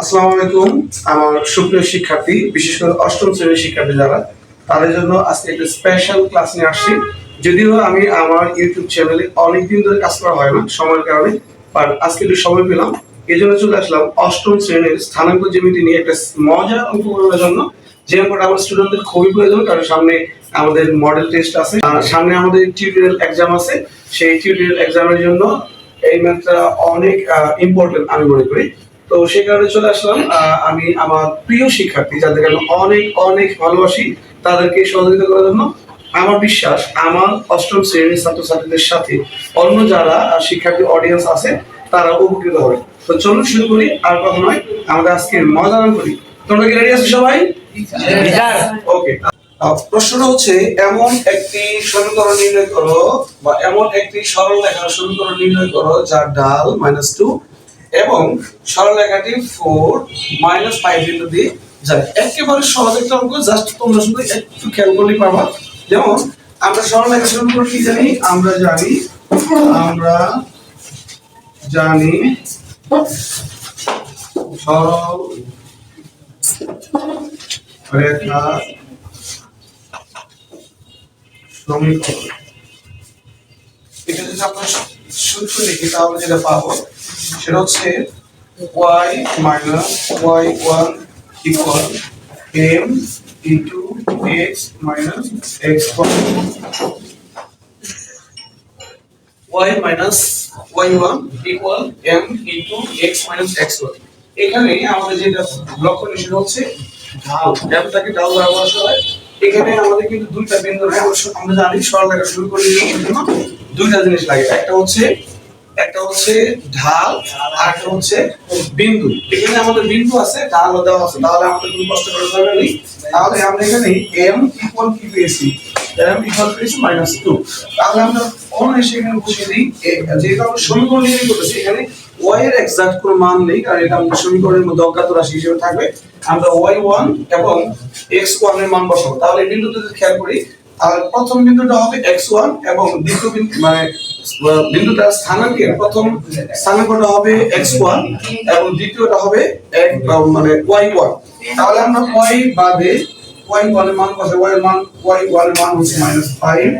আসসালামু আলাইকুম। আমার সুপ্রিয় শিক্ষার্থী, বিশেষ করে অষ্টম শ্রেণির শিক্ষার্থী যারা, তাদের জন্য আজকে স্পেশাল ক্লাস নিয়ে আসছি। যদিও আমি আমার ইউটিউব চ্যানেলে অনেকদিন ধরে কাজ করা হয় না, সময়ের কারণে বাট আজকে একটু সময় পেলাম। এই জন্য চলে আসলাম অষ্টম শ্রেণির স্থানাঙ্ক নিয়ে একটা মজার জন্য, যে অঙ্কটা আমার স্টুডেন্টদের খুবই প্রয়োজন, কারণ সামনে আমাদের মডেল টেস্ট আছে। সামনে আমাদের টিউটোরিয়াল এক্সাম আছে। সেই টিউটোরিয়াল এক্সামের জন্য এই ম্যাথটা অনেক ইম্পর্টেন্ট আমি মনে করি। তো সেই কারণে চলে আসলাম। আমি আমার প্রিয় শিক্ষার্থী যাদেরকে আমি অনেক অনেক ভালোবাসি তাদেরকে সহযোগিতা করার জন্য আমার বিশ্বাস আমার অষ্টম শ্রেণির ছাত্রছাত্রীদের সাথে অন্য যারা শিক্ষার্থী অডিয়েন্স আছে তারা উপকৃত হবে। তো চলুন শুরু করি আর কথা নয় আমাদের আজকে মজাদার করি তোমরা কি রেডি আছো সবাই? ওকে প্রশ্নটা হচ্ছে এমন একটি সমীকরণ নির্ণয় করো বা এমন একটি সরল রেখার সমীকরণ নির্ণয় করো যার ডাল মাইনাস টু এবং সরল রেখাটি ফোর মাইনাস ফাইভ বিন্দু দিয়ে যায় একেবারে সহজ একটা অঙ্ক জাস্ট তোমরা শুধু একটু খেয়াল করলেই পাবা যেমন, আমরা সরল রেখা সমীকরণ কি জানি? আমরা জানি আমরা জানি সরল রেখা সমীকরণ। এটা যদি আমরা সূত্র লিখি তাহলে যেটা পাবো, সেটা হচ্ছে y minus y one equal m into x minus x one y minus equal m into x minus এখানে আমাদের যেটা লক্ষণ সেটা হচ্ছে ঢাল। m-টাকে ঢাল দ্বারা বলা হয়। এখানে আমাদের কিন্তু দুইটা বিন্দু রয়েছে আমরা জানি সরলরেখা শুরু করে দুইটা জিনিস লাগে। একটা হচ্ছে একটা হচ্ছে ঢাল, আর একটা হচ্ছে বিন্দু। এখানে আমাদের বিন্দু আছে ঢাল দেওয়া আছে। তাহলে আমাদের কোনো কষ্ট করার দরকার নেই। তাহলে আমরা এখানে m ইকুয়াল কি পেয়েছি? m ইকুয়াল পেয়েছি মাইনাস টু তাহলে আমরা অনায়াসে এখানে বসিয়ে দিই। যেহেতু আমরা সমীকরণ নির্ণয় করতেছি, এখানে y এর এক্সাক্ট কোনো মান নেই, কারণ এটা আমাদের সমীকরণের মধ্যে অজ্ঞাত রাশি হিসেবে থাকবে। আমরা ওয়াই ওয়ান এবং x1 এর মান বসাবো। তাহলে এই বিন্দুতে খেয়াল করি, তাহলে প্রথম বিন্দুটা হবে x1 এবং দ্বিতীয় বিন্দু মানে বিন্দুটা স্থানাঙ্কের প্রথম স্থানাঙ্কটা হবে x1 এবং দ্বিতীয়টা হবে এক মানে y1 তাহলে আমরা y বাদে y1 এর মান y এর মান y1 এর মান হচ্ছে -5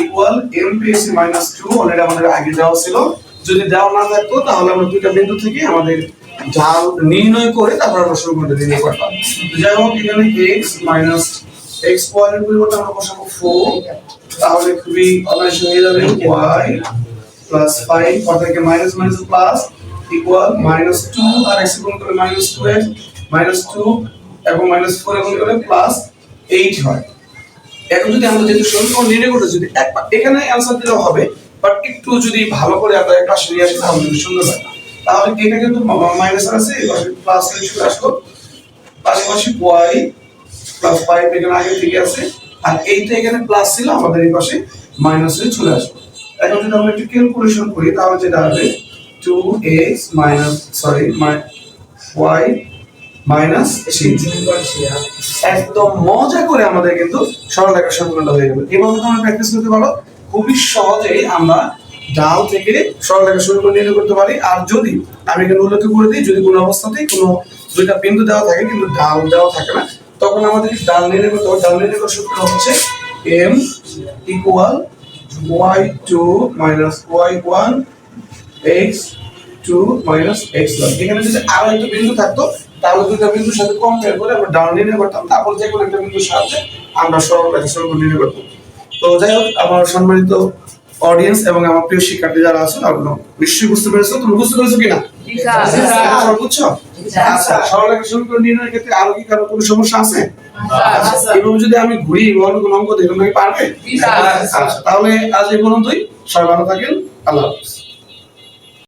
ইকুয়াল m পেয়েছি -2 অলরেডি আমাদের আগে দেওয়া ছিল। যদি দেওয়া না থাকতো, তাহলে আমরা দুইটা বিন্দু থেকে আমাদের ঢাল নির্ণয় করে তারপর আমরা শুরু করতে নির্ণয় করতাম তো যাই হোক, এখানে x মাইনাস x পয়েন্টের পরিবর্তে আমরা বসাবো 4 তাহলে খুবই অনায়াসে হয়ে যাবে y প্লাস 5 অর্থাৎ minus minus plus equal minus 2 আর x গুণ করে মাইনাস 12 মাইনাস 2 এবং মাইনাস 4 গুণ করে প্লাস 8 হয়। এখন যদি আমরা যেহেতু সমীকরণ নির্ণয় করতে যদি এক পা- এখানে অ্যান্সার দিলেও হবে বাট একটু যদি ভালো করে আমরা একটা নিয়ে তাহলে সুন্দর হয়। তাহলে এটা কিন্তু মাইনাস আছে প্লাস চলে আসলো। পাশাপাশি y প্লাস ফাইভ এখানে আগে থেকে আছে, আর এইটা এখানে প্লাস ছিল, আমাদের এই পাশে মাইনাস হয়ে চলে আসলো। এখন যদি আমরা একটু ক্যালকুলেশন করি, তাহলে যেটা হবে two X minus sorry Y minus একদম মজা করে আমাদের কিন্তু সরল একটা সম্পূর্ণ হয়ে যাবে এভাবে তোমরা প্র্যাকটিস করতে পারো খুবই সহজেই আমরা ডাল থেকে সরল একটা সমীকরণ নির্ণয় করতে পারি। আর যদি আমি এখানে উল্লেখ করে দিই, যদি কোনো অবস্থাতেই কোনো দুইটা বিন্দু দেওয়া থাকে, কিন্তু ডাল দেওয়া থাকে না, তখন আমাদের ডাল নির্ণয় করতে হবে। ডাল নির্ণয় করার সূত্র হচ্ছে m equal y two minus y one x two minus x one এখানে যদি আরও একটা বিন্দু থাকতো, তাহলে দুটো বিন্দুর সাথে কম্পেয়ার করে আমরা ডান নির্ণয় করতাম। তারপর যে কোনো একটা বিন্দুর সাহায্যে আমরা সরল রেখা সমীকরণ নির্ণয় করতাম। তো যাই হোক, আমার সম্মানিত অডিয়েন্স এবং আমার প্রিয় শিক্ষার্থী যারা আছেন আপনারা নিশ্চয়ই বুঝতে পেরেছ? তুমি বুঝতে পেরেছ কিনা? বুঝছ? আচ্ছা রেখা সমীকরণ নির্ণয়ের ক্ষেত্রে আরও কি কারও কোনো সমস্যা আছে? আচ্ছা, যদি আমি ঘুরি এভাবে কোনো অঙ্ক দেখুন পারবে? আচ্ছা তাহলে আজ এই পর্যন্তই। সবাই ভালো থাকেন। আল্লাহ হাফিজ।